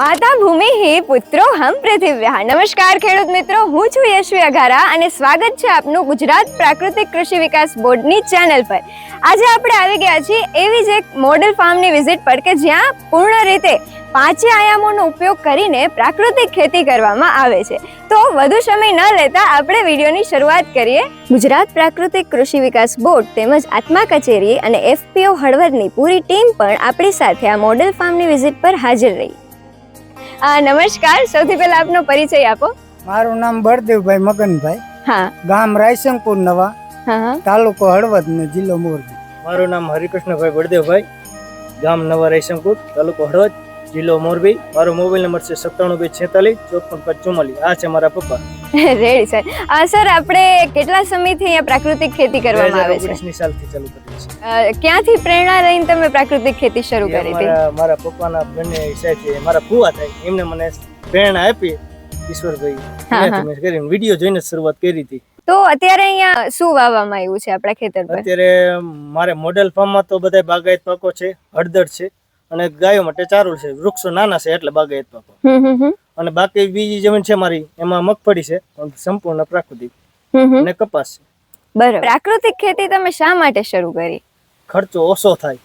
માતા ભૂમિ પુત્રો હમ પૃથિવ્યા. નમસ્કાર ખેડૂત મિત્રો, હું છું યશવી અઘારા અને સ્વાગત છે આપનું ગુજરાત પ્રાકૃતિક કૃષિ વિકાસ બોર્ડની ચેનલ પર. આજે આપણે આવી ગયા છીએ એવી જ એક મોડેલ ફાર્મની વિઝિટ પર કે જ્યાં પૂર્ણ રીતે પાંચે આયામોનો ઉપયોગ કરીને પ્રાકૃતિક ખેતી કરવામાં આવે છે. તો વધુ સમય ન લેતા આપણે વિડીયોની શરૂઆત કરીએ. ગુજરાત પ્રાકૃતિક કૃષિ વિકાસ બોર્ડ તેમજ આત્મા કચેરી અને એફપીઓ હળવદની પૂરી ટીમ પણ આપણી સાથે આ મોડેલ ફાર્મની વિઝિટ પર હાજર રહી. નમસ્કાર. સૌથી પહેલા આપનો પરિચય આપો. મારું નામ બળદેવભાઈ મગનભાઈ. હા. ગામ રાયશંકુર નવા તાલુકો હળવદ ને જિલ્લો મોરબી. મારું નામ હરિકૃષ્ણભાઈ બળદેવભાઈ. ગામ નવા રાયશંકુર તાલુકો હળવદ. જિલ્લો મોરબી. મારો મોબાઈલ નંબર છે સત્તાણું બે છેતાલીસ ચોપન પાંચ ચુમ્માલીસ આ છે મારા પપ્પા. રેડી સર આ સર આપણે કેટલા સમયથી અહીંયા પ્રાકૃતિક ખેતી કરવામાં આવે છે? ઓગણીસની સાલથી ચાલુ કરી છે ક્યાંથી પ્રેરણા લઈને તમે પ્રાકૃતિક ખેતી શરૂ કરી હતી? મારા મારા પપ્પાના બંને સાથે મારા ફુવા થાય એમને મને પ્રેરણા આપી ઈશ્વરભાઈ મેં કરીને વીડિયો જોઈને શરૂઆત કરી હતી. તો અત્યારે અહીંયા શું વાવવામાં આવ્યું છે આપણા ખેતર પર? અત્યારે મારે મોડેલ ફાર્મમાં તો બધા બાગાયત પાકો છે હળદર છે અને ગાયો માટે ચારું છે વૃક્ષો નાના છે એટલે બાગાયત પાકો અને બાકી બીજી જમીન છે મારી એમાં મગફળી છે સંપૂર્ણ પ્રાકૃતિક અને કપાસ છે. બરાબર. પ્રાકૃતિક ખેતી તમે શા માટે શરૂ કરી? ખર્ચો ઓછો થાય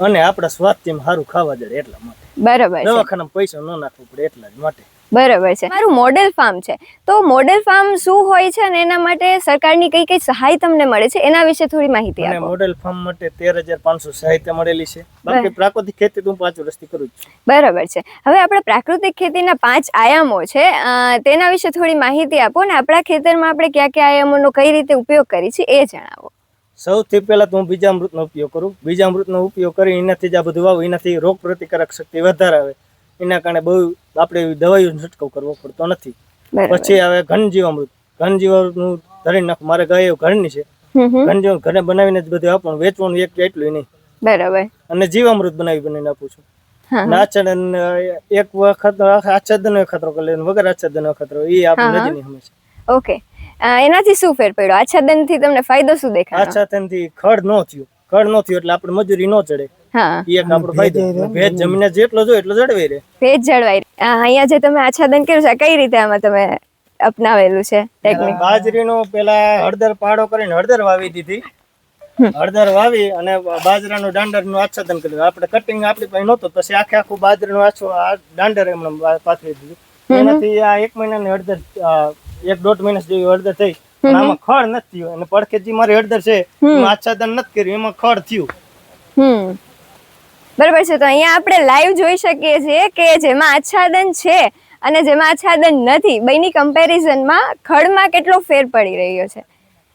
અને આપણા સ્વાસ્થ્યમાં સારું ખાવા જડે એટલા માટે. બરાબર દવાખાનામાં પૈસા ન નાખવું પડે એટલા જ માટે. બરાબર છે. મારું મોડેલ ફાર્મ છે. તો મોડેલ ફાર્મ શું હોય છે અને એના માટે સરકારની કઈ કઈ સહાય તમને મળે છે એના વિશે થોડી માહિતી આપો. મોડેલ ફાર્મ માટે તેર હજાર પાંચસો સાહિત્ય મળેલી છે. બાકી પ્રાકૃતિક ખેતી તો હું પાંચ વર્ષથી કરું છું. બરાબર છે. હવે આપણે પ્રાકૃતિક ખેતીના પાંચ આયામો છે. તેના વિશે થોડી માહિતી આપો ને આપણા ખેતરમાં આપણે કયા કયા આયામોનો કઈ રીતે ઉપયોગ કરી છે એ જણાવો. સૌથી પહેલા તો હું બીજામૃતનો ઉપયોગ કરું. બીજામૃતનો ઉપયોગ કરી એનાથી જ આ બધું વાવું. એનાથી રોગ પ્રતિકારક શક્તિ વધારે આવે. એના કારણે બહુ આપણે દવાઈઓ છંટકાવ કરવો પડતો નથી. પછી આવે ઘન જીવામૃત ઘન જીવામૃતનું ધરી નાખ મારે ગાયો ઘરની છે. હમ હમ, ઘન જીવન ઘરે બનાવીને જ બધું આપવાનું વેચવાનું એક એટલું નહીં. બરાબર. અને જીવામૃત બનાવી બનાવીને આપું છું. નાચન એક વખત આચ્છાદન ખતરો કરી વગર આચ્છાદન ખતરો એ આપણે હા. હંમેશા ઓકે. એનાથી શું ફેર પડ્યો? આચ્છાદનથી તમને ફાયદો શું દેખાડો આચ્છાદનથી ખડ ન થયું. ખડ ન થયું એટલે આપણે મજૂરી ન ચડે. એક આપણો ફાયદો. ભેજ જમીને જેટલો જો એટલો જળવાઈ રહે. ભેજ જળવાઈ રહે. અહીંયા જે તમે આચ્છાદન કર્યું છે કઈ રીતે આમાં તમે અપનાવેલું છે ટેકનિક બાજરીનો પેલા હળદર પાડો કરીને હળદર વાવી દીધી. હળદર વાવી અને બાજરાનું દાંડરનું આચ્છાદન કર્યું. આપણે કટિંગ આપણી પાસે નહોતું. પછી આખે આખું બાજરાનું આછું આ દાંડર એમને પાથરી દીધું. એનાથી આ એક મહિનાની હળદર આ, એક દોઢ મહિના જેવી હળદર થઈ. પણ આમાં ખડ નથી થયું. અને પડખે જે મારી હળદર છે. આચ્છાદન નથી કર્યું. એમાં ખડ થયું. બરાબર છે? તો અહીંયા આપણે લાઈવ જોઈ શકીએ છીએ કે જેમાં આચ્છાદન છે અને જેમાં આચ્છાદન નથી. બેની કમ્પેરિઝનમાં ખડમાં કેટલો ફેર પડી રહ્યો છે?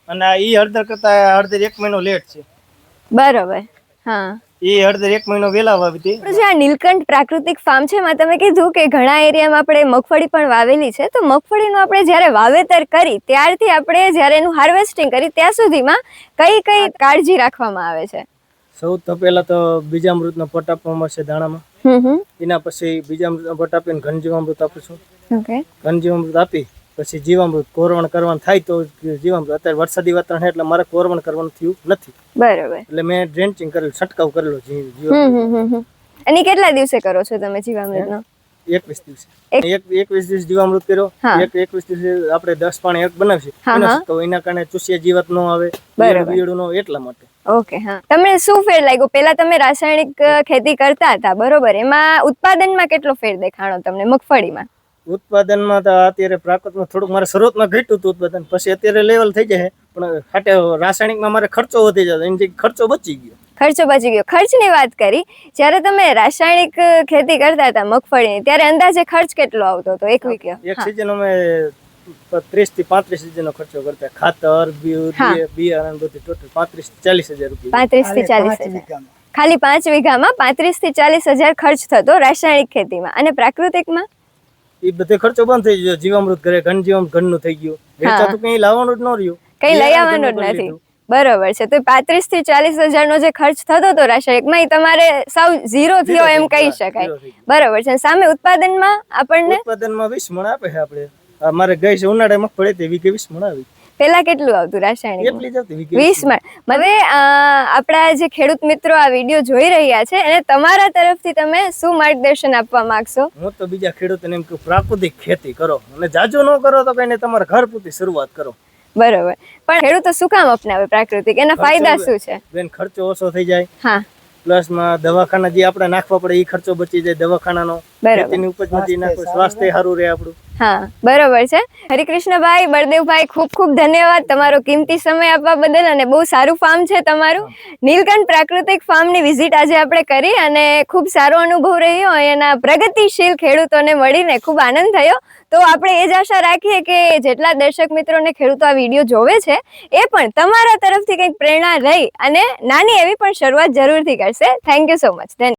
અને ઈ હળદર કરતા હળદર એક મહિનો લેટ છે. બરોબર. હા. એ હળદર એક મહિનો વેલા વાવી હતી જે આ નીલકંઠ પ્રાકૃતિક ફાર્મ છે એમાં તમે કીધું કે ઘણા એરિયામાં આપણે મગફળી પણ વાવેલી છે. તો મગફળીનું આપણે જ્યારે વાવેતર કરી ત્યારથી આપણે જ્યારે એનું હાર્વેસ્ટિંગ કરી ત્યાં સુધીમાં કઈ કઈ કાળજી રાખવામાં આવે છે? સૌ તો પહેલા તો બીજામૃતનો પટ આપવામાં આવશે દાણામાં. એના પછી બીજામૃતનો પટ આપીને ઘનજીવામૃત આપીશું ઓકે. ઘનજીવામૃત આપી પછી જીવામૃત કોરવણ કરવાનું થાય તો જીવામૃત અત્યારે વરસાદી વાતાવરણ એટલે મારે કોરવણ કરવાનું થયું નથી. બરાબર. એટલે મેં ડ્રેન્ચિંગ કરેલું છંટકાવ કરેલો જીવામૃત. અને કેટલા દિવસે કરો છો તમે જીવામૃતનો? એકવીસ દિવસે. એક એકવીસ દિવસ જીવામૃત કર્યો. એક એકવીસ દિવસે આપણે દસ પાણી એક બનાવશે. એનો કારણે ચૂસિયા જીવાત ન આવે બીડું એટલા માટે. ઓકે હા. તમને શું ફેર લાગ્યો? પેલા તમે રાસાયણિક ખેતી કરતા હતા બરોબર? એમાં ઉત્પાદનમાં કેટલો ફેર દેખાણો તમને મગફળીમાં? ઉત્પાદનમાં તો અત્યારે પ્રાકૃતમાં થોડુંક મારે શરૂઆતમાં ઘટ્યું હતું ઉત્પાદન પછી અત્યારે લેવલ થઈ જાય પણ ખાટે રાસાયણિકમાં મારે ખર્ચો વધી જતો એની ખર્ચો બચી ગયો. ખર્ચો બચી ગયો. ખર્ચની વાત કરી જ્યારે તમે રાસાયણિક ખેતી કરતા હતા મગફળીની ત્યારે અંદાજે ખર્ચ કેટલો આવતો હતો? એક વીક એક સિઝન અમે ત્રીસથી પાંત્રીસ સિઝન ખર્ચો કરતા ખાતર બિયું હા. બિયા- બિયારણ બધું ટોટલ પાંત્રીસથી ચાલીસ હજાર રૂપિયા. પાંત્રીસથી ચાલીસ હજાર. ખાલી પાંચ વીઘામાં પાંત્રીસથી ચાલીસ હજાર ખર્ચ થતો રાસાયણિક ખેતીમાં. અને પ્રાકૃતિકમાં? એ બધો ખર્ચો બંધ થઈ ગયો. જીવામૃત ઘરે ઘન જીવામૃત ઘરનું થઈ ગયું. વેચાતું કઈ લાવવાનું જ ન રહ્યું. કઈ લઈ આવવાનું જ નથી. બરોબર છે. તો પાંત્રીસથી ચાલીસ હજાર નો જે ખર્ચ થતો હતો રાસાયણિકમાં એ તમારે સાવ ઝીરો થયો એમ કહી શકાય. બરોબર છે. સામે ઉત્પાદનમાં આપણને? ઉત્પાદનમાં વીસ મણ આપે છે આપણે. આ મારે ગઈ છે ઉનાળે મગફળી તે વીઘે વીસ મણ આવી. પેલા કેટલું આવતું રાસાયણિક? વીસ મણ. હવે આપણા જે ખેડૂત મિત્રો આ વીડિયો જોઈ રહ્યા છે અને તમારા તરફથી તમે શું માર્ગદર્શન આપવા માંગશો? હું તો બીજા ખેડૂતોને એમ કહું પ્રાકૃતિક ખેતી કરો. અને જાજુ ન કરો તો કઈને તમારા ઘર પૂરતી શરૂઆત કરો. બરોબર. પણ ખેડૂતો શું કામ અપનાવે પ્રાકૃતિક? એના ફાયદા શું છે? બેન ખર્ચો ઓછો થઈ જાય. હા. પ્લસમાં દવાખાના જે આપણે નાખવા પડે એ ખર્ચો બચી જાય દવાખાનાનો. ખેતીની ઉપજ ઉપજમાંથી નાખો સ્વાસ્થ્ય સારું રહે આપણું. હા, બરોબર છે. હરિકૃષ્ણભાઈ, બળદેવભાઈ, ખૂબ ખૂબ ધન્યવાદ તમારો કિંમતી સમય આપવા બદલ અને બહુ સારું ફાર્મ છે તમારું. નીલકંઠ પ્રાકૃતિક ફાર્મની વિઝિટ આજે આપણે કરી અને ખૂબ સારો અનુભવ રહ્યો. એના પ્રગતિશીલ ખેડૂતોને મળીને ખૂબ આનંદ થયો. તો આપણે એ જ આશા રાખીએ કે જેટલા દર્શક મિત્રોને ખેડૂતો આ વીડિયો જોવે છે, એ પણ તમારા તરફથી કંઈક પ્રેરણા લઈ અને નાની એવી પણ શરૂઆત જરૂરથી કરશે. થેન્ક યુ સો મચ ધન્યવાદ.